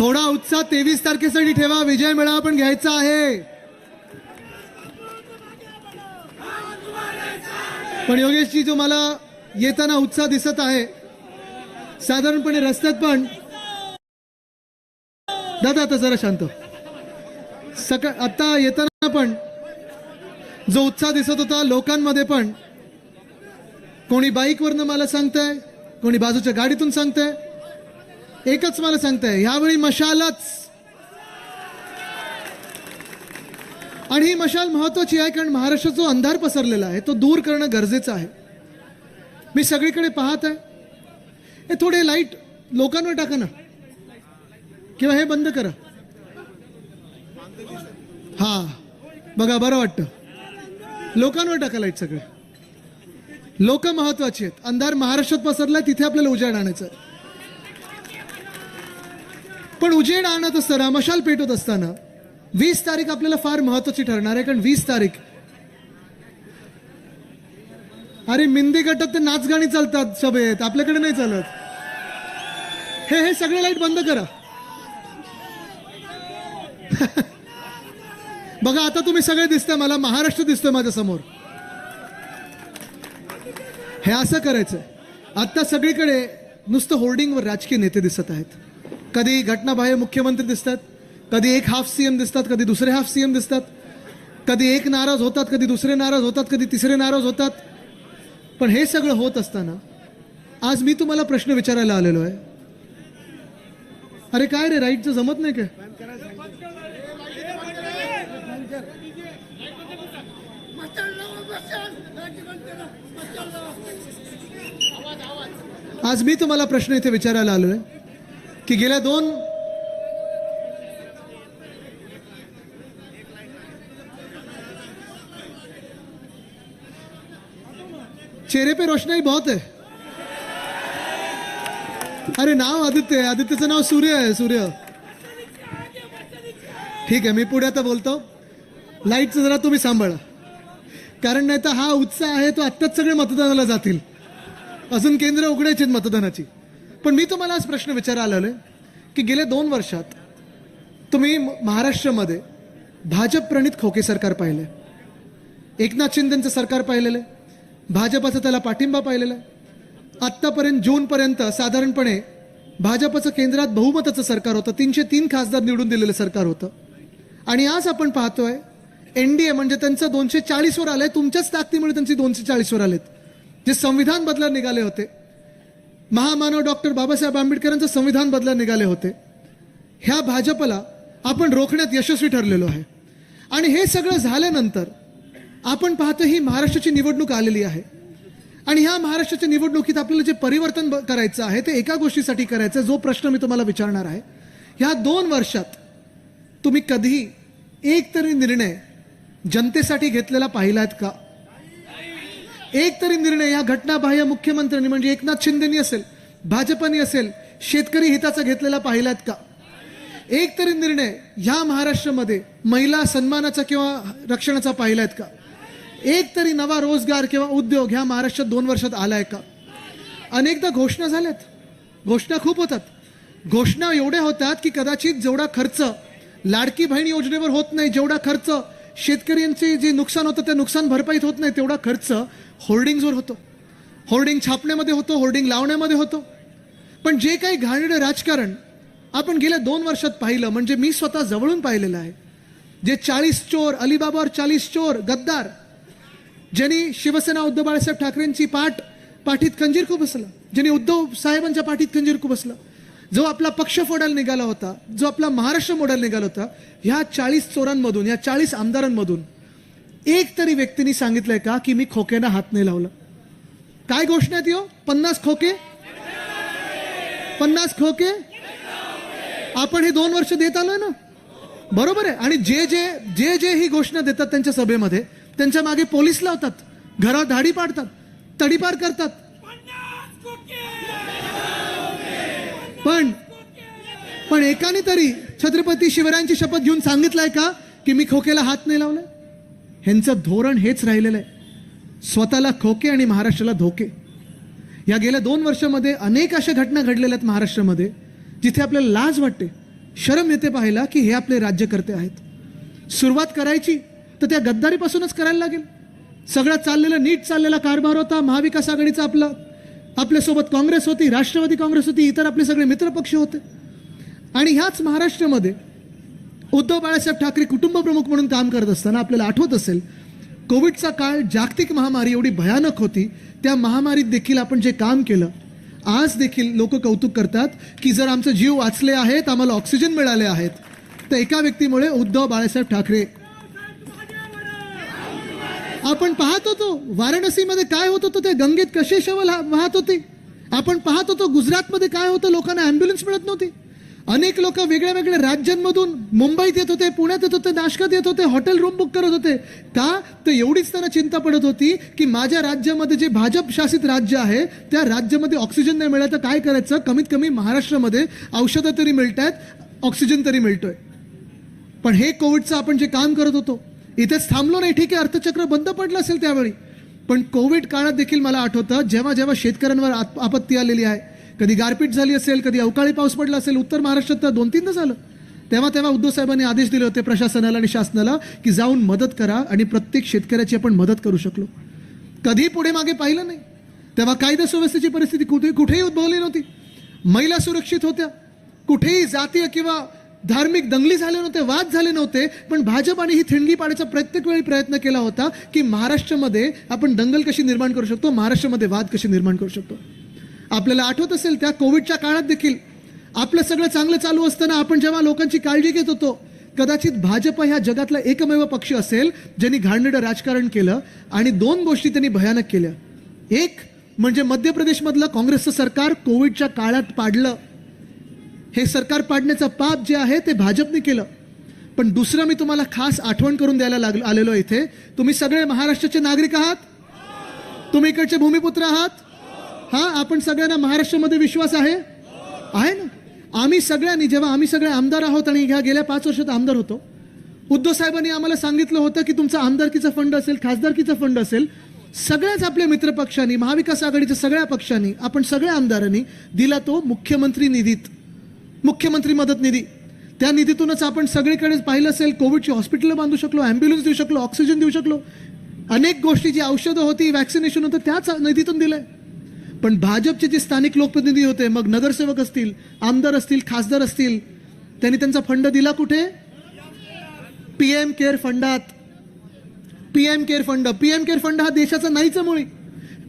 थोडा उत्साह तेवीस तारखेसाठी ठेवा. विजय मेळावा पण घ्यायचा आहे. पण योगेशजी जो मला येताना उत्साह दिसत आहे साधारणपणे रस्त्यात पण. दादा आता जरा शांत. सकाळ आता येताना पण जो उत्साह दिसत होता लोकांमध्ये पण कोणी बाईकवरनं मला सांगताय कोणी बाजूच्या गाडीतून सांगताय एकच मला सांगताय ह्यावेळी मशालच. आणि ही मशाल महत्वाची आहे कारण महाराष्ट्रात जो अंधार पसरलेला आहे तो दूर करणं गरजेचं आहे. मी सगळीकडे पाहत आहे. हे थोडे लाइट लोकांवर टाका ना. किंवा हे बंद करा. हा बघा बरं वाटतं. लोकांवर टाका लाइट सगळे. लोक महत्वाची आहेत. अंधार महाराष्ट्रात पसरलाय तिथे आपल्याला उजाड आणायचं आहे. पण उजेड आणत असताना मशाल पेटवत असताना वीस तारीख आपल्याला फार महत्वाची ठरणार आहे कारण वीस तारीख. अरे मिंदी गटात ते नाचगाणी चालतात सभेत. आपल्याकडे नाही चालत. हे हे सगळे लाइट बंद करा. बघा आता तुम्ही सगळे दिसतंय मला महाराष्ट्र दिसतोय माझ्यासमोर हे असं करायचं आता सगळीकडे नुसतं होर्डिंगवर राजकीय नेते दिसत आहेत. कधी घटनाबाह्य मुख्यमंत्री दिसतात कधी एक हाफ सीएम दिसतात कधी दुसरे हाफ सीएम दिसतात कधी एक नाराज होतात कधी दुसरे नाराज होतात कधी तिसरे नाराज होतात. पण हे सगळं होत असताना आज मी तुम्हाला प्रश्न विचारायला आलेलो आहे. अरे काय रे राईटचं जमत नाही काय? आज मी तुम्हाला प्रश्न इथे विचारायला आलो आहे की गेल्या दोन चेहरे पे रोशनाई बहुत है। अरे नाव आदित्य आहे आदित्यचं नाव सूर्य आहे सूर्य। ठीक आहे मी पुढे आता बोलतो। लाईटचं जरा तुम्ही सांभाळा। कारण नाही तर हा उत्साह आहे तो आत्ताच सगळे मतदानाला जातील। अजून केंद्र उघडायचे आहेत मतदानाची। पण मी तुम्हाला आज प्रश्न विचारायला आलोय की गेल्या दोन वर्षात तुम्ही म- महाराष्ट्रामध्ये भाजप प्रणित खोके सरकार पाहिलं एकनाथ शिंदेचं सरकार पाहिलेलं आहे. भाजपाचा त्याला पाठिंबा पाहिलेला आहे. आत्तापर्यंत जूनपर्यंत साधारणपणे भाजपचं केंद्रात बहुमताचं सरकार होतं. तीनशे तीन खासदार निवडून दिलेलं सरकार होतं. आणि आज आपण पाहतोय ए म्हणजे त्यांचं दोनशे चाळीसवर आलंय. तुमच्याच ताकदीमुळे त्यांचे दोनशे चाळीसवर आलेत. जे संविधान बदला निघाले होते महामानव डॉक्टर बाबासाहेब आंबेडकरांचं संविधान बदला निघाले होते. ह्या भाजपला आपण रोखण्यात यशस्वी ठरलेलो आहे. आणि हे सगळं झाल्यानंतर आपण पाहतो ही महाराष्ट्राची निवडणूक आलेली आहे. आणि ह्या महाराष्ट्राच्या निवडणुकीत आपल्याला जे परिवर्तन ब- करायचं आहे ते एका गोष्टीसाठी करायचं आहे जो प्रश्न मी तुम्हाला विचारणार आहे. ह्या दोन वर्षात तुम्ही कधीही एक तरी निर्णय जनतेसाठी घेतलेला पाहिलात का? एक तरी निर्णय या घटनाबाह्य मुख्यमंत्र्यांनी म्हणजे एकनाथ शिंदेनी असेल भाजपनी असेल शेतकरी हिताचा घेतलेला पाहिलात का? एक तरी निर्णय ह्या महाराष्ट्रामध्ये महिला सन्मानाचा किंवा रक्षणाचा पाहिलायत का? एक तरी नवा रोजगार किंवा उद्योग ह्या महाराष्ट्रात दोन वर्षात आलाय का? अनेकदा घोषणा झाल्यात. घोषणा खूप होतात. घोषणा एवढ्या होतात की कदाचित जेवढा खर्च लाडकी बहीण योजनेवर होत नाही जेवढा खर्च शेतकऱ्यांचे जे नुकसान होतं त्या नुकसान भरपाईत होत नाही तेवढा खर्च होर्डिंगवर होतो. होर्डिंग छापण्यामध्ये होतो होर्डिंग लावण्यामध्ये होतो. पण जे काही घाणेरडं राजकारण आपण गेल्या दोन वर्षात पाहिलं म्हणजे मी स्वतः जवळून पाहिलेलं आहे जे चाळीस चोर अलिबाबावर चाळीस चोर गद्दार ज्यांनी शिवसेना उद्धव बाळासाहेब ठाकरेंची पाठ पाठीत खंजीर खूप बसलं ज्यांनी उद्धव साहेबांच्या पाठीत खंजीर खूप बसलं जो आपला पक्ष फोडायला निघाला होता जो आपला महाराष्ट्र मोडायला निघाला होता ह्या चाळीस चोरांमधून या चाळीस आमदारांमधून एक तरी व्यक्तीने सांगितलंय का की मी खोक्यांना हात नाही लावला? काय घोषणा आहे ती हो? पन्नास खोके? पन्नास खोके? आपण हे दोन वर्ष देत आलोय ना? बरोबर आहे. आणि जे जे जे जे ही घोषणा देतात त्यांच्या सभेमध्ये त्यांच्या मागे पोलीस लावतात घरात धाडी पाडतात तडीपार करतात पण पण एकाने तरी छत्रपती शिवरायांची शपथ घेऊन सांगितलंय का? की मी खोकेला हात नाही लावलाय? ह्यांचं धोरण हेच राहिलेलं आहे. स्वतःला खोके आणि महाराष्ट्राला धोके. या गेल्या दोन वर्षामध्ये अनेक अशा घटना घडलेल्या आहेत महाराष्ट्रामध्ये जिथे आपल्याला लाज वाटते शरम येते पाहायला की हे आपले राज्यकर्ते आहेत. सुरुवात करायची तर त्या गद्दारीपासूनच करायला लागेल. सगळं चाललेलं नीट चाललेला कारभार होता महाविकास आघाडीचा आपला. आपल्यासोबत काँग्रेस होती राष्ट्रवादी काँग्रेस होती इतर आपले सगळे मित्रपक्ष होते. आणि ह्याच महाराष्ट्रामध्ये उद्धव बाळासाहेब ठाकरे कुटुंब प्रमुख म्हणून काम करत असताना आपल्याला आठवत असेल कोविडचा काळ जागतिक महामारी एवढी भयानक होती त्या महामारीत देखील आपण जे काम केलं आज देखील लोक कौतुक करतात की जर आमचं जीव वाचले आहेत आम्हाला ऑक्सिजन मिळाले आहेत तर एका व्यक्तीमुळे उद्धव बाळासाहेब ठाकरे आपण पाहत होतो वाराणसीमध्ये काय होत होतं ते गंगेत कसे शव वाहत होते? आपण पाहत होतो गुजरातमध्ये काय होतं लोकांना ॲम्ब्युलन्स मिळत नव्हती. अनेक लोक वेगळ्या वेगळ्या राज्यांमधून मुंबईत येत होते पुण्यात येत होते नाशकात येत होते हॉटेल रूम बुक करत होते. का? तर एवढीच त्यांना चिंता पडत होती की माझ्या राज्यामध्ये जे भाजप शासित राज्य आहे त्या राज्यामध्ये ऑक्सिजन नाही मिळालं तर काय करायचं? कमीत कमी महाराष्ट्रामध्ये औषधं तरी मिळत आहेत ऑक्सिजन तरी मिळतोय. पण हे कोविडचं आपण जे काम करत होतो इथेच थांबलो नाही. ठीक आहे अर्थचक्र बंद पडलं असेल त्यावेळी. पण कोविड काळात देखील मला आठवतं जेव्हा जेव्हा शेतकऱ्यांवर आपत्ती आलेली आहे कधी गारपीट झाली असेल कधी अवकाळी पाऊस पडला असेल उत्तर महाराष्ट्रात तर दोन तीनदा झालं. तेव्हा तेव्हा उद्धव साहेबांनी आदेश दिले होते प्रशासनाला आणि शासनाला की जाऊन मदत करा आणि प्रत्येक शेतकऱ्याची आपण मदत करू शकलो. कधी पुढे मागे पाहिलं नाही. तेव्हा कायदा सुव्यवस्थेची परिस्थिती कुठे कुठेही उद्भवली नव्हती. महिला सुरक्षित होत्या. कुठेही जातीय किंवा धार्मिक दंगली झाले नव्हते वाद झाले नव्हते पण भाजपाने ही थिणगी पाडायचा प्रत्येक वेळी प्रयत्न केला होता की महाराष्ट्रामध्ये आपण दंगल कशी निर्माण करू शकतो महाराष्ट्रामध्ये वाद कशी निर्माण करू शकतो. आपल्याला आठवत असेल त्या कोविडच्या काळात देखील आपलं सगळं चांगलं चालू असताना आपण जेव्हा लोकांची काळजी घेत होतो कदाचित भाजप ह्या जगातला एकमेव पक्ष असेल ज्यांनी घाणेरडं राजकारण केलं आणि दोन गोष्टी त्यांनी भयानक केल्या. एक म्हणजे मध्य प्रदेशमधलं काँग्रेसचं सरकार कोविडच्या काळात पाडलं. हे सरकार पाडण्याचं पाप जे आहे ते भाजपने केलं. पण दुसरं मी तुम्हाला खास आठवण करून द्यायला लागलो आलेलो इथे. तुम्ही सगळे महाराष्ट्राचे नागरिक आहात? तुम्ही इकडचे भूमिपुत्र आहात? हा आपण सगळ्यांना महाराष्ट्रामध्ये विश्वास आहे? आहे ना? आम्ही सगळ्यांनी जेव्हा आम्ही सगळे आमदार आहोत आणि ह्या गेल्या पाच वर्षात आमदार होतो उद्धव साहेबांनी आम्हाला सांगितलं होतं की तुमचा आमदारकीचा फंड असेल खासदारकीचा फंड असेल सगळ्याच आपल्या मित्रपक्षांनी महाविकास आघाडीच्या सगळ्या पक्षांनी आपण सगळ्या आमदारांनी दिला तो मुख्यमंत्री निधीत. मुख्यमंत्री मदत निधी. त्या निधीतूनच आपण सगळीकडे पाहिलं असेल कोविडची हॉस्पिटलं बांधू शकलो ॲम्ब्युलन्स देऊ शकलो ऑक्सिजन देऊ शकलो. अनेक गोष्टी जी औषधं होती वॅक्सिनेशन होतं त्याच निधीतून दिलंय. पण भाजपचे जे स्थानिक लोकप्रतिनिधी होते मग नगरसेवक असतील आमदार असतील खासदार असतील त्यांनी त्यांचा फंड दिला कुठे? पी एम केअर फंडात. P M care fund. P M care fund हा देशाचा नाहीच मुळी.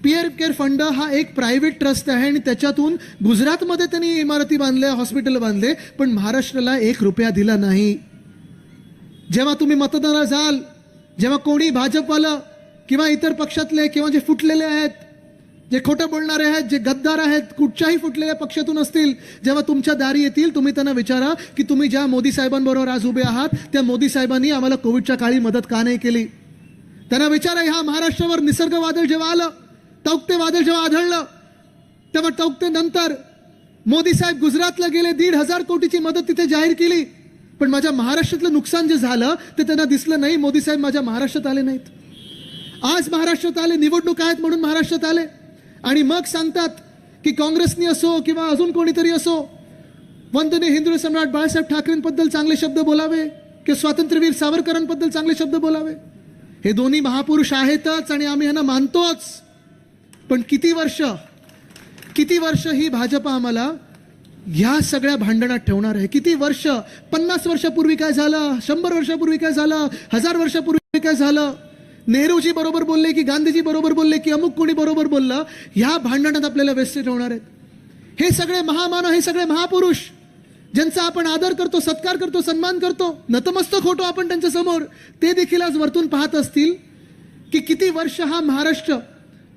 पी केअर फंड हा एक प्रायव्हेट ट्रस्ट आहे आणि त्याच्यातून गुजरातमध्ये त्यांनी इमारती बांधल्या हॉस्पिटल बांधले पण महाराष्ट्राला एक रुपया दिला नाही. जेव्हा तुम्ही मतदानाला जाल जेव्हा कोणी भाजपवालं किंवा इतर पक्षातले किंवा जे फुटलेले आहेत जे खोटं बोलणारे आहेत जे गद्दार आहेत कुठच्याही फुटलेल्या पक्षातून असतील जेव्हा तुमच्या दारी येतील तुम्ही त्यांना विचारा की तुम्ही ज्या मोदी साहेबांबरोबर आज उभे आहात त्या मोदी साहेबांनी आम्हाला कोविडच्या काळी मदत का नाही केली? त्यांना विचारा ह्या महाराष्ट्रावर निसर्ग वादळ जेव्हा आलं तौक्ते वादळ जेव्हा आढळलं तेव्हा टौकते नंतर मोदी साहेब गुजरातला गेले दीड हजार कोटीची मदत तिथे जाहीर केली. पण माझ्या महाराष्ट्रातलं नुकसान जे झालं ते त्यांना दिसलं नाही. मोदी साहेब माझ्या महाराष्ट्रात आले नाहीत. आज महाराष्ट्रात आले निवडणूक आहेत म्हणून महाराष्ट्रात आले. आणि मग सांगतात की काँग्रेसनी असो किंवा अजून कोणीतरी असो वंदने हिंदू सम्राट बाळासाहेब ठाकरेंबद्दल चांगले शब्द बोलावे किंवा स्वातंत्र्यवीर सावरकरांबद्दल चांगले शब्द बोलावे? हे दोन्ही महापुरुष आहेतच आणि आम्ही यांना मानतोच. पण किती वर्ष? किती वर्ष ही भाजप आम्हाला ह्या सगळ्या भांडणात ठेवणार आहे? किती वर्ष? पन्नास वर्षापूर्वी काय झालं? शंभर वर्षापूर्वी काय झालं? हजार वर्षापूर्वी काय झालं? नेहरूजी बरोबर बोलले की गांधीजी बरोबर बोलले की अमुक कोणी बरोबर बोललं? ह्या भांडणात आपल्याला व्यस्त ठेवणार आहेत. हे सगळे महामानव हे सगळे महापुरुष ज्यांचा आपण आदर करतो सत्कार करतो सन्मान करतो नतमस्तक होतो आपण त्यांच्यासमोर ते देखील आज वरतून पाहत असतील की किती वर्ष हा महाराष्ट्र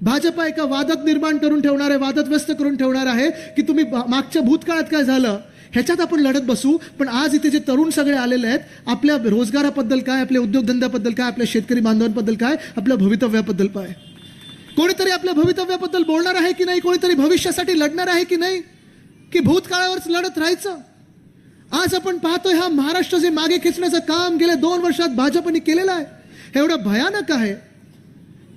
भाजप एका वादात निर्माण करून ठेवणार आहे वादात व्यस्त करून ठेवणार आहे की तुम्ही मागच्या भूतकाळात काय झालं? ह्याच्यात आपण लढत बसू पण आज इथे जे तरुण सगळे आलेले आहेत आपल्या रोजगाराबद्दल काय आपल्या उद्योगधंद्याबद्दल काय आपल्या शेतकरी बांधवांबद्दल काय आपल्या भवितव्याबद्दल काय? कोणीतरी आपल्या भवितव्याबद्दल बोलणार आहे की नाही? कोणीतरी भविष्यासाठी लढणार आहे की नाही? की भूतकाळावरच लढत राहायचं? आज आपण पाहतोय हा महाराष्ट्र जे मागे खेचण्याचं काम गेल्या दोन वर्षात भाजपने केलेलं आहे. हे एवढं भयानक आहे.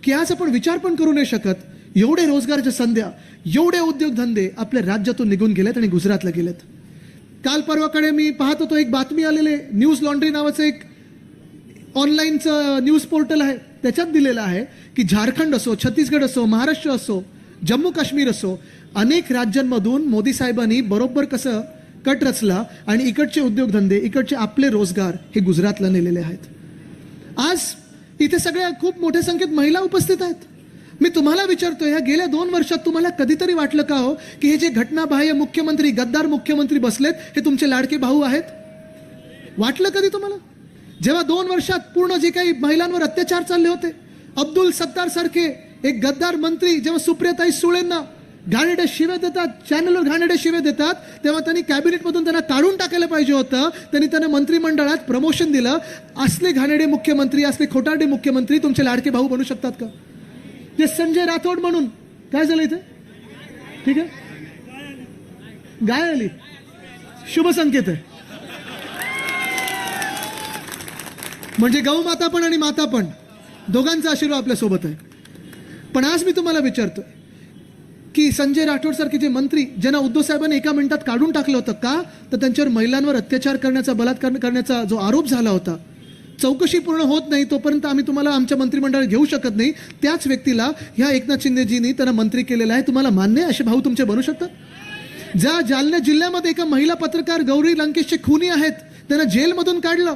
की आज आपण विचार पण करू नाही शकत. एवढे रोजगाराच्या संध्या एवढे उद्योगधंदे आपल्या राज्यातून निघून गेलेत आणि गुजरातला गेलेत. काल परवाकडे मी पाहत होतो एक बातमी आलेले न्यूज लॉन्ड्री नावाचं एक ऑनलाईनचं न्यूज पोर्टल आहे. त्याच्यात दिलेलं आहे की झारखंड असो छत्तीसगड असो महाराष्ट्र असो जम्मू काश्मीर असो अनेक राज्यांमधून मोदी साहेबांनी बरोबर कसं कट रचला आणि इकडचे उद्योगधंदे इकडचे आपले रोजगार हे गुजरातला नेलेले आहेत. आज इथे सगळ्या खूप मोठ्या संख्येत महिला उपस्थित आहेत. मी तुम्हाला विचारतो ह्या गेल्या दोन वर्षात तुम्हाला कधीतरी वाटलं का हो की हे जे घटनाबाह्य मुख्यमंत्री गद्दार मुख्यमंत्री बसलेत हे तुमचे लाडके भाऊ आहेत? वाटलं कधी तुम्हाला? जेव्हा दोन वर्षात पूर्ण जे काही महिलांवर अत्याचार चालले होते अब्दुल सत्तार सारखे एक गद्दार मंत्री जेव्हा सुप्रियाताई सुळेंना घाणेड्या शिव्या देतात चॅनलवर घाणेड्या शिव्या देतात तेव्हा त्यांनी कॅबिनेटमधून त्यांना काढून टाकायला पाहिजे होतं. त्यांनी त्यांना मंत्रिमंडळात प्रमोशन दिलं. असले घाणेडे मुख्यमंत्री असले खोटारडे मुख्यमंत्री तुमचे लाडके भाऊ बनू शकतात का? ते संजय राठोड म्हणून. काय झालं इथे? ठीक आहे? गाय आली. शुभ संकेत आहे. म्हणजे गौ माता पण आणि माता पण दोघांचा आशीर्वाद आपल्यासोबत आहे. पण आज मी तुम्हाला विचारतोय की संजय राठोड सारखे जे मंत्री ज्यांना उद्धव साहेबांनी एका मिनिटात काढून टाकलं होतं का तर त्यांच्यावर महिलांवर अत्याचार करण्याचा बलात्कार करण्याचा जो आरोप झाला होता चौकशी पूर्ण होत नाही तोपर्यंत आम्ही तुम्हाला आमच्या मंत्रिमंडळात घेऊ शकत नाही. त्याच व्यक्तीला ह्या एकनाथ शिंदेजींनी त्यांना मंत्री केलेलं आहे. तुम्हाला मान्य आहे? असे भाऊ तुमचे बनू शकतात? ज्या जालना जिल्ह्यामध्ये एका महिला पत्रकार गौरी लंकेशचे खुनी आहेत त्यांना जेलमधून काढलं.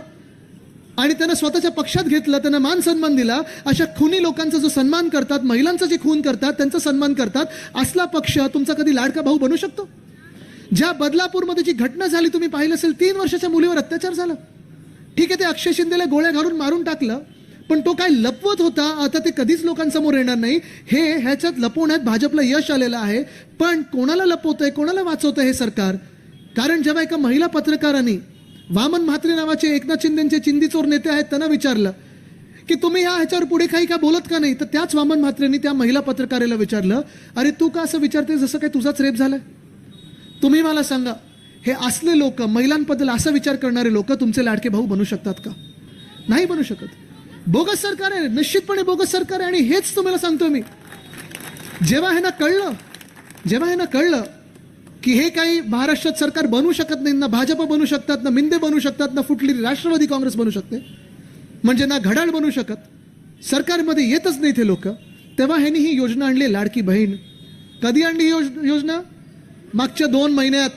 आणि त्यांना स्वतःच्या पक्षात घेतलं त्यांना मान सन्मान दिला. अशा खुनी लोकांचा जो सन्मान करतात महिलांचा जे खून करतात त्यांचा सन्मान करतात असला पक्ष तुमचा कधी लाडका भाऊ बनू शकतो? ज्या बदलापूरमध्ये जी घटना झाली तुम्ही पाहिलं असेल तीन वर्षाच्या मुलीवर अत्याचार झाला. ठीक आहे ते अक्षय शिंदेला गोळ्या घालून मारून टाकलं पण तो काय लपवत होता आता ते कधीच लोकांसमोर येणार नाही. हे ह्याच्यात लपवण्यात भाजपला यश आलेलं आहे. पण कोणाला लपवतंय कोणाला वाचवतंय हे सरकार? कारण जेव्हा एका महिला पत्रकारांनी वामन म्हात्रे नावाचे एकनाथ शिंदेचे चिंदीचोर नेते आहेत त्यांना विचारलं की तुम्ही ह्या ह्याच्यावर पुढे काही का बोलत का नाही? तर त्याच वामन म्हात्रेंनी त्या महिला पत्रकारेला विचारलं अरे तू का असं विचारते जसं काय तुझाच रेप झालाय? तुम्ही मला सांगा हे असले लोक महिलांबद्दल असा विचार करणारे लोक तुमचे लाडके भाऊ बनू शकतात का? नाही बनू शकत. बोगस सरकार आहे निश्चितपणे बोगस सरकार आहे आणि हेच तुम्हाला सांगतो मी. जेव्हा ह्यांना कळलं जेव्हा ह्यांना कळलं की हे काही महाराष्ट्रात सरकार बनवू शकत नाही ना भाजप बनू शकतात ना मिंदे बनू शकतात ना फुटली राष्ट्रवादी काँग्रेस बनू शकते. म्हणजे ना घड्याळ बनू शकत. सरकारमध्ये येतच नाही ते लोक. तेव्हा ह्यांनी ही योजना आणली लाडकी बहीण. कधी आणली ही योज- योजना? मागच्या दोन महिन्यात.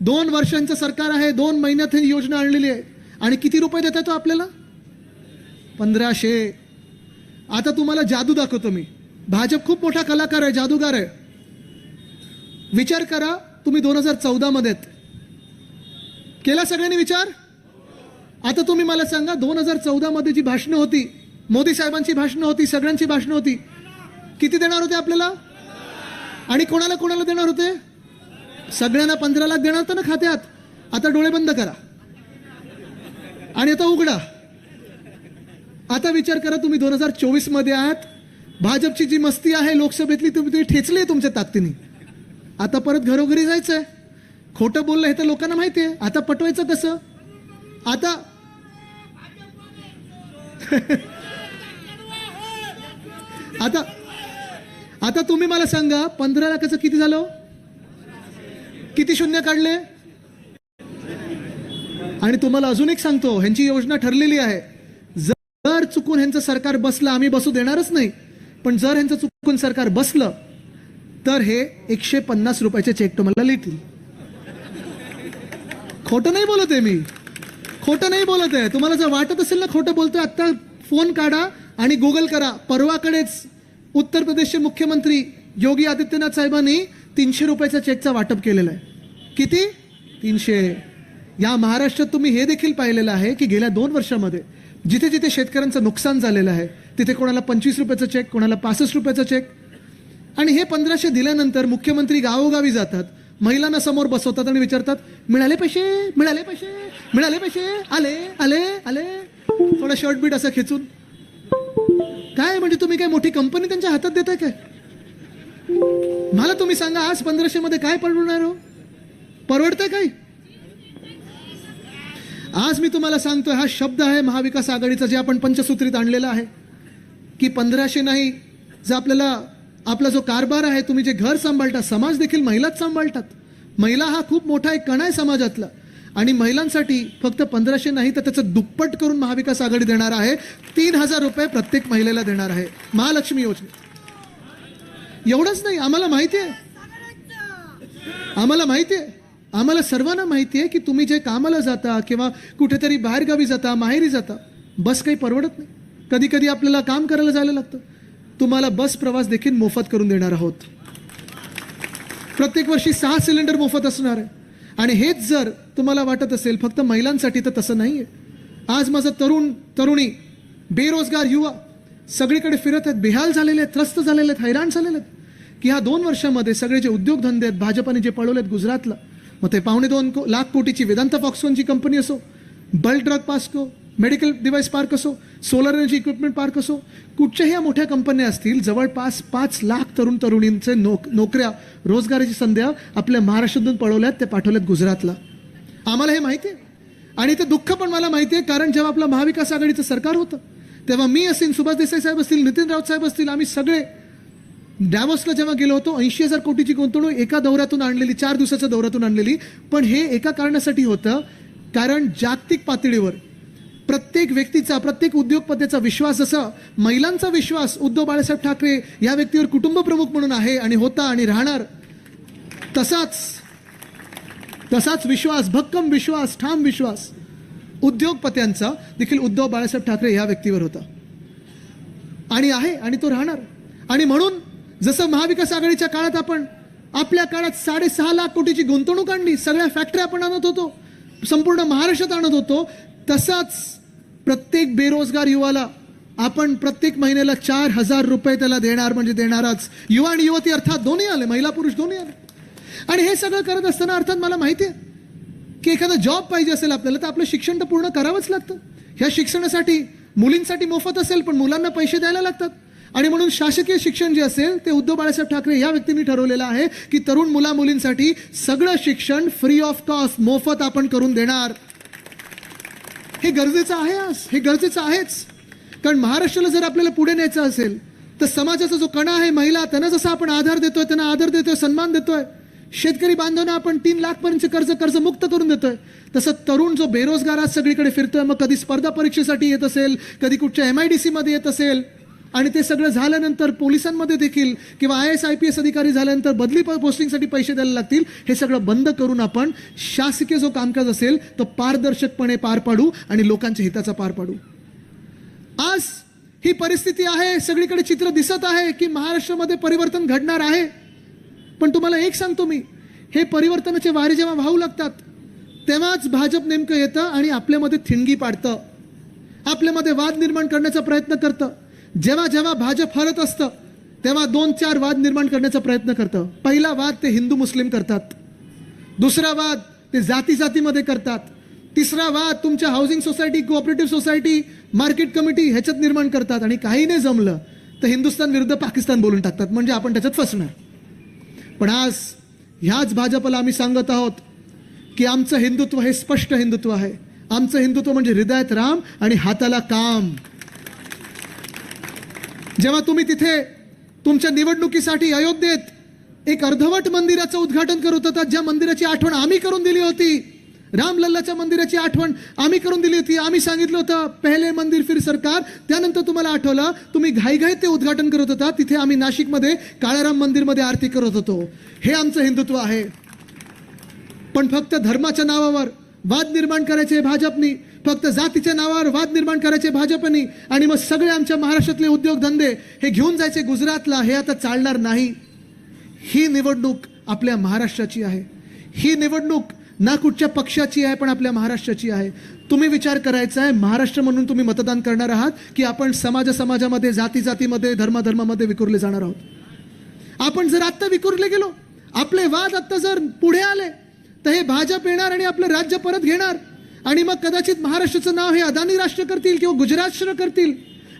दोन वर्षांचं सरकार आहे दोन महिन्यात ही योजना आणलेली आहे. आणि किती रुपये देत तो आपल्याला? पंधराशे. आता तुम्हाला जादू दाखवतो मी. भाजप खूप मोठा कलाकार आहे जादूगार आहे. विचार करा तुम्ही दोन हजार चौदामध्ये आहेत. केला सगळ्यांनी विचार? आता तुम्ही मला सांगा दोन हजार चौदामध्ये जी भाषणं होती मोदी साहेबांची भाषणं होती सगळ्यांची भाषणं होती किती देणार होते आपल्याला? आणि कोणाला कोणाला देणार होते? सगळ्यांना पंधरा लाख देणार होतं ना खात्यात? आता डोळे बंद करा. आणि आता उघडा. आता विचार करा तुम्ही दोन हजार चोवीसमध्ये आहात. भाजपची जी मस्ती आहे लोकसभेतली तुम्ही ठेचली आहे तुमच्या ताकदीने. आता परत घरोघरी जायचंय. खोटं बोललं हे तर लोकांना माहिती आहे. आता पटवायचं कसं? आता आता आता तुम्ही मला सांगा पंधरा लाखाचं किती झालं? किती शून्य काढले? आणि तुम्हाला अजून एक सांगतो ह्यांची योजना ठरलेली आहे. जर चुकून ह्यांचं सरकार बसलं आम्ही बसू देणारच नाही. पण जर ह्यांचं चुकून सरकार बसलं तर हे एकशे पन्नास रुपयाचे चेक तुम्हाला लिहितील. खोटं नाही बोलत आहे मी. खोटं नाही बोलत आहे. तुम्हाला जर वाटत असेल ना खोटं बोलतोय आत्ता फोन काढा आणि गुगल करा. परवाकडेच उत्तर प्रदेशचे मुख्यमंत्री योगी आदित्यनाथ साहेबांनी तीनशे रुपयाचा चेकचा वाटप केलेला आहे. किती? तीनशे. या महाराष्ट्रात तुम्ही हे देखील पाहिलेलं आहे की गेल्या दोन वर्षामध्ये जिथे जिथे शेतकऱ्यांचं नुकसान झालेलं आहे तिथे कोणाला पंचवीस रुपयाचा चेक कोणाला पासष्ट रुपयाचा चेक आणि हे पंधराशे दिल्यानंतर मुख्यमंत्री गावोगावी जातात. महिलांना समोर बसवतात आणि विचारतात मिळाले पैसे? मिळाले पैसे? मिळाले पैसे? आले आले आले. थोडा शर्ट बीट असं खेचून. काय म्हणजे तुम्ही काय मोठी कंपनी त्यांच्या हातात देताय काय? मला तुम्ही सांगा आज पंधराशे मध्ये काय परवडणार हो? परवडतंय काय आज मी तुम्हाला सांगतोय हा शब्द आहे महाविकास आघाडीचा जे आपण पंचसूत्रीत आणलेला आहे की पंधराशे नाही जर आपल्याला आपला जो कारभार आहे तुम्ही जे घर सांभाळता समाज देखील महिलाच सांभाळतात. महिला हा खूप मोठा एक कणा आहे समाजातला. आणि महिलांसाठी फक्त पंधराशे नाही तर त्याचं दुप्पट करून महाविकास आघाडी देणार आहे. तीन हजार रुपये प्रत्येक महिलेला देणार आहे. महालक्ष्मी योजना एवढंच नाही आम्हाला माहिती आहे. आम्हाला माहिती आहे. आम्हाला सर्वांना माहिती आहे की तुम्ही जे कामाला जाता किंवा कुठेतरी बाहेरगावी जाता माहेरी जाता बस काही परवडत नाही. कधी कधी आपल्याला काम करायला जायला लागतं. तुम्हाला बस प्रवास देखील मोफत करून देणार आहोत. प्रत्येक वर्षी सहा सिलेंडर मोफत असणार आहे. आणि हेच जर तुम्हाला वाटत असेल फक्त महिलांसाठी तर तसं नाही आहे आज माझं तरुण तरुणी बेरोजगार युवा सगळीकडे फिरत आहेत. बेहाल झालेले आहेत त्रस्त झालेले आहेत हैराण झालेले आहेत. की ह्या दोन वर्षामध्ये सगळे जे उद्योगधंदे आहेत भाजपाने जे पळवले आहेत गुजरातला मग ते पावणे दोन को लाख कोटीची वेदांत फॉक्सकॉनची कंपनी असो बल्क ड्रग पास्को मेडिकल डिव्हाइस पार्क असो सोलर एनर्जी इक्विपमेंट पार्क असो कुठच्याही या मोठ्या कंपन्या असतील जवळपास पाच लाख तरुण तरुणींचे नोक नोकऱ्या रोजगाराची संध्या आपल्या महाराष्ट्रातून पळवल्यात ते पाठवल्यात गुजरातला. आम्हाला हे माहिती आहे. आणि ते दुःख पण मला माहिती आहे कारण जेव्हा आपलं महाविकास आघाडीचं सरकार होतं तेव्हा मी असेल सुभाष देसाई साहेब असतील नितीन राऊत साहेब असतील आम्ही सगळे डॅवसला जेव्हा गेलो होतो ऐंशी हजार कोटीची गुंतवणूक एका दौऱ्यातून आणलेली चार दिवसाच्या दौऱ्यातून आणलेली पण हे एका कारणासाठी होतं कारण जागतिक पातळीवर प्रत्येक व्यक्तीचा प्रत्येक उद्योगपतीचा विश्वास जसं महिलांचा विश्वास उद्धव बाळासाहेब ठाकरे या व्यक्तीवर कुटुंब प्रमुख म्हणून आहे आणि होता आणि राहणार. तसाच तसाच विश्वास भक्कम विश्वास ठाम विश्वास उद्योगपत्यांचा देखील उद्धव बाळासाहेब ठाकरे या व्यक्तीवर होता. आणि आहे आणि तो राहणार. आणि म्हणून जसं महाविकास आघाडीच्या काळात आपण आपल्या काळात साडेसहा लाख कोटीची गुंतवणूक आणली सगळ्या फॅक्टरी आपण आणत होतो संपूर्ण महाराष्ट्रात आणत होतो. तसाच प्रत्येक बेरोजगार युवाला आपण प्रत्येक महिन्याला चार हजार रुपये त्याला देणार म्हणजे देणारच. युवा आणि युवती अर्थात दोन्ही आले महिला पुरुष दोन्ही आले. आणि हे सगळं करत असताना अर्थात मला माहिती आहे की एखादा जॉब पाहिजे असेल आपल्याला तर आपलं शिक्षण तर पूर्ण करावंच लागतं. ह्या शिक्षणासाठी मुलींसाठी मोफत असेल पण मुलांना पैसे द्यायला लागतात. आणि म्हणून शासकीय शिक्षण जे असेल ते उद्धव बाळासाहेब ठाकरे या व्यक्तींनी ठरवलेलं आहे की तरुण मुला मुलींसाठी सगळं शिक्षण फ्री ऑफ कॉस्ट मोफत आपण करून देणार. हे गरजेचं आहे आज. हे गरजेचं आहेच. कारण महाराष्ट्राला जर आपल्याला पुढे न्यायचं असेल तर समाजाचा जो कणा आहे महिला त्यांना जसा आपण आधार देतोय त्यांना आदर देतोय सन्मान देतोय. शेतकरी बांधवांना आपण तीन लाखपर्यंत कर्ज कर्ज मुक्त करून देतोय. तसं तरुण जो बेरोजगार आज सगळीकडे फिरतोय मग कधी स्पर्धा परीक्षेसाठी येत असेल कधी कुठच्या एम आय डी मध्ये येत असेल आणि ते सगळं झाल्यानंतर पोलिसांमध्ये देखील किंवा I S I P S अधिकारी झाल्यानंतर बदली प- पोस्टिंगसाठी पैसे द्यायला लागतील हे सगळं बंद करून आपण शासकीय जो कामकाज असेल तो पारदर्शकपणे पार पाडू आणि लोकांच्या हिताचा पार पाडू. आज ही परिस्थिती आहे सगळीकडे चित्र दिसत आहे की महाराष्ट्रामध्ये परिवर्तन घडणार आहे. पण तुम्हाला एक सांगतो मी हे परिवर्तनाचे वारे जेव्हा वाहू लागतात तेव्हाच भाजप नेमकं येतं आणि आपल्यामध्ये थिणगी पाडतं. आपल्यामध्ये वाद निर्माण करण्याचा प्रयत्न करतं. जेव्हा जेव्हा भाजप हरत असतं तेव्हा दोन चार वाद निर्माण करण्याचा प्रयत्न करतं. पहिला वाद ते हिंदू मुस्लिम करतात. दुसरा वाद ते जाती जातीमध्ये करतात. तिसरा वाद तुमच्या housing society cooperative society market committee ह्याच्यात निर्माण करतात. आणि काही नाही जमलं तर हिंदुस्थान विरुद्ध पाकिस्तान बोलून टाकतात. म्हणजे आपण त्याच्यात फसणार. पण आज ह्याच भाजपला आम्ही सांगत आहोत की आमचं हिंदुत्व हे स्पष्ट हिंदुत्व आहे. आमचं हिंदुत्व म्हणजे हृदयात राम आणि हाताला काम. जेव्हा तुम्ही तिथे तुमच्या निवडणुकीसाठी अयोध्येत एक अर्धवट मंदिराचं उद्घाटन करत होता ज्या मंदिराची आठवण आम्ही करून दिली होती रामलल्लाच्या मंदिराची आठवण आम्ही करून दिली होती आम्ही सांगितलं होतं पहिले मंदिर फिर सरकार त्यानंतर तुम्हाला आठवलं तुम्ही घाईघाईत ते उद्घाटन करत होता तिथे आम्ही नाशिकमध्ये काळाराम मंदिरमध्ये आरती करत होतो. हे आमचं हिंदुत्व आहे. पण फक्त धर्माच्या नावावर वाद निर्माण करायचे भाजपनी फक्त जातीच्या नावावर वाद निर्माण करायचे भाजपनी आणि मग सगळे आमच्या महाराष्ट्रातले उद्योगधंदे हे घेऊन जायचे गुजरातला हे आता चालणार नाही. ही निवडणूक आपल्या महाराष्ट्राची आहे. ही निवडणूक ना कुठच्या पक्षाची आहे पण आपल्या महाराष्ट्राची आहे. तुम्ही विचार करायचा आहे महाराष्ट्र म्हणून तुम्ही मतदान करणार आहात की आपण समाज समाजामध्ये जाती जातीमध्ये धर्माधर्मामध्ये विखुरले जाणार आहोत? आपण जर आत्ता विकुरले गेलो आपले वाद आत्ता जर पुढे आले तर हे भाजप येणार आणि आपलं राज्य परत घेणार. आणि मग कदाचित महाराष्ट्राचं नाव हे अदानी राष्ट्र करतील किंवा गुजरात राष्ट्र करतील.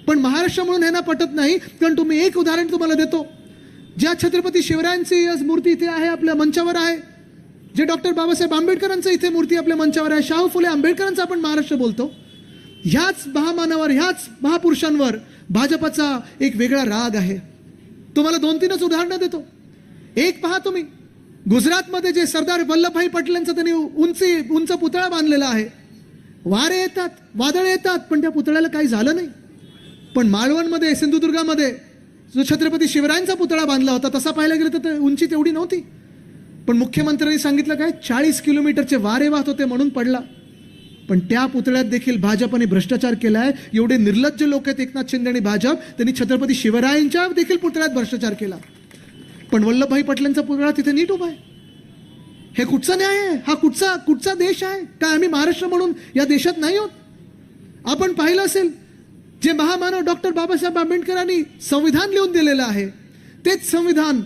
पण महाराष्ट्र म्हणून ह्यांना पटत नाही कारण तुम्ही एक उदाहरण तुम्हाला देतो. ज्या छत्रपती शिवरायांची आज मूर्ती इथे आहे आपल्या मंचावर आहे. जे डॉक्टर बाबासाहेब आंबेडकरांचं इथे मूर्ती आपल्या मंचावर आहे. शाहू फुले आंबेडकरांचा आपण महाराष्ट्र बोलतो. ह्याच महामानावर ह्याच महापुरुषांवर भाजपाचा एक वेगळा राग आहे. तुम्हाला दोन तीनच उदाहरणं देतो. एक पहा तुम्ही. गुजरातमध्ये जे सरदार वल्लभभाई पटेलांचा त्यांनी उंची उंच पुतळा बांधलेला आहे. वारे येतात वादळ येतात पण त्या पुतळ्याला काही झालं नाही. पण मालवणमध्ये सिंधुदुर्गामध्ये जो छत्रपती शिवरायांचा पुतळा बांधला होता तसा पाहायला गेलं तर ते उंची तेवढी नव्हती. पण मुख्यमंत्र्यांनी सांगितलं काय चाळीस किलोमीटरचे वारे वाहत होते म्हणून पडला. पण त्या पुतळ्यात देखील भाजपने भ्रष्टाचार केला आहे एवढे निर्लज्ज लोक आहेत एकनाथ शिंदे आणि भाजप. त्यांनी छत्रपती शिवरायांच्या देखील पुतळ्यात भ्रष्टाचार केला. पण वल्लभभाई पटेलांचा पुतळा तिथे नीट उभा आहे. हे कुठचा न्याय आहे? हा कुठचा कुठचा देश आहे? काय आम्ही महाराष्ट्र म्हणून या देशात नाही आहोत? आपण पाहिलं असेल जे महामानव डॉक्टर बाबासाहेब आंबेडकरांनी संविधान लिहून दिलेलं आहे तेच संविधान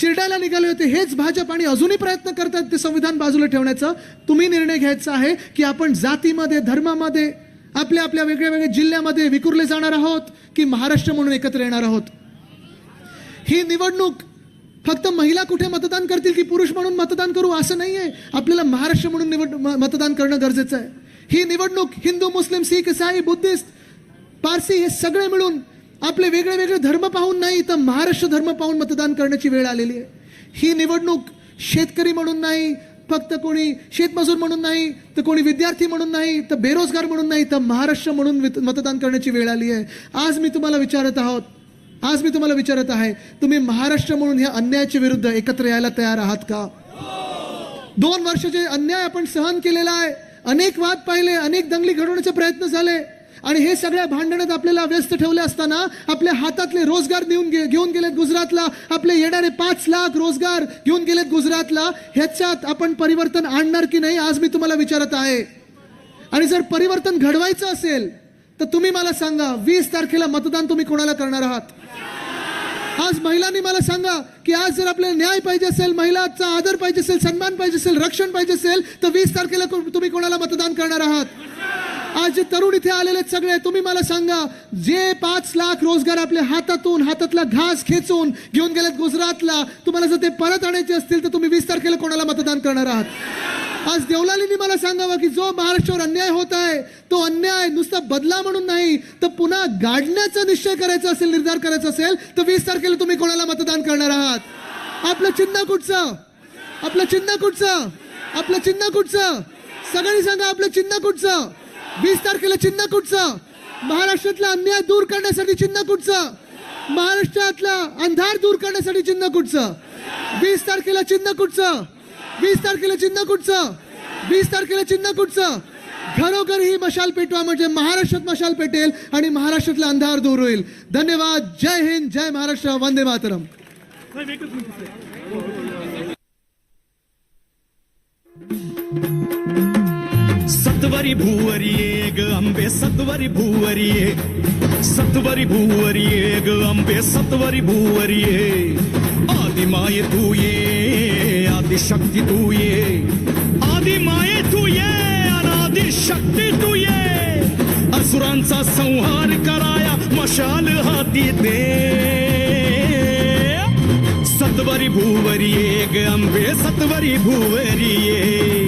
चिरडायला निघाले होते. हेच भाजप आणि अजूनही प्रयत्न करतात ते संविधान बाजूला ठेवण्याचा. तुम्ही निर्णय घ्यायचा आहे की आपण जातीमध्ये धर्मामध्ये आपल्या आपल्या वेगळ्या वेगळ्या जिल्ह्यामध्ये विखुरले जाणार आहोत की महाराष्ट्र म्हणून एकत्र येणार आहोत? ही निवडणूक फक्त महिला कुठे मतदान करतील की पुरुष म्हणून मतदान करू असं नाहीये. आपल्याला महाराष्ट्र म्हणून निवड मतदान करणं गरजेचं आहे. ही निवडणूक हिंदू मुस्लिम सिख इसाई बुद्धिस्ट पारसी हे सगळे मिळून आपले वेगळे वेगळे धर्म पाहून नाही तर महाराष्ट्र धर्म पाहून मतदान करण्याची वेळ आलेली आहे. ही निवडणूक शेतकरी म्हणून नाही फक्त कोणी शेतमजूर म्हणून नाही तर कोणी विद्यार्थी म्हणून नाही तर बेरोजगार म्हणून नाही तर महाराष्ट्र म्हणून वित- मतदान करण्याची वेळ आली आहे. आज मी तुम्हाला विचारत आहोत आज मी तुम्हाला विचारत आहे तुम्ही महाराष्ट्र म्हणून ह्या अन्यायाच्या विरुद्ध एकत्र यायला तयार आहात का? दोन वर्षाचे अन्याय आपण सहन केलेला आहे. अनेक वाद पाहिले अनेक दंगली घडवण्याचे प्रयत्न झाले. आणि हे सगळ्या भांडणात आपल्याला व्यस्त ठेवले असताना आपल्या हातातले रोजगार देऊन गे- घेऊन गेलेत गुजरातला. आपले येणारे पाच लाख रोजगार घेऊन गेलेत गुजरातला. ह्याच्यात आपण परिवर्तन आणणार की नाही आज मी तुम्हाला विचारत आहे. आणि जर परिवर्तन घडवायचं असेल तर तुम्ही मला सांगा वीस तारखेला मतदान तुम्ही कोणाला करणार आहात? आज महिलांनी मला सांगा की आज जर आपल्याला न्याय पाहिजे असेल महिलाचा आदर पाहिजे असेल सन्मान पाहिजे असेल रक्षण पाहिजे असेल तर वीस तारखेला तुम्ही कोणाला मतदान करणार आहात? आज जे तरुण इथे आलेले आहेत सगळे तुम्ही मला सांगा जे पाच लाख रोजगार आपल्या हातातून हातातला घास खेचून घेऊन गेलेत गुजरातला तुम्हाला जर ते परत आणायचे असतील तर तुम्ही वीस तारखेला कोणाला मतदान करणार आहात? आज देवलालींनी मला सांगावं की जो महाराष्ट्रावर अन्याय होत आहे तो अन्याय नुसता बदला म्हणून नाही तर पुन्हा गाडण्याचा निश्चय करायचा असेल निर्धार करायचा असेल तर वीस तारखेला तुम्ही कोणाला मतदान करणार आहात? आपलं चिन्ह कुठचं? आपलं चिन्ह कुठचं? आपलं चिन्ह कुठचं? सगळी सांगा आपलं चिन्ह कुठचं? वीस तारखेला चिन्ह कुठचं? महाराष्ट्रातला अन्याय दूर करण्यासाठी चिन्ह कुठचं? महाराष्ट्रातला अंधार दूर करण्यासाठी चिन्ह कुठचं? वीस तारखेला चिन्ह कुठचं? वीस तारखेला चिन्ह कुठचं? वीस तारखेला चिन्ह कुठचं? घरोघर ही मशाल पेटवा म्हणजे महाराष्ट्रात मशाल पेटेल आणि महाराष्ट्रातला अंधार दूर होईल. धन्यवाद. जय हिंद जय महाराष्ट्र. वंदे मातरम. सत्वरी भूवरी ग अंबे सत्वरी भूवरी सत्वरी भूवरी ग अंबे सत्वरी भूवरी ये माये तू ये शक्ती तू ये. आदि माये तू ये अनादि शक्ती तू ये. असुरांचा संहार कराया मशाल हाती दे. सत्वरी भूवरी एक अंबे सत्वरी भूवरी ये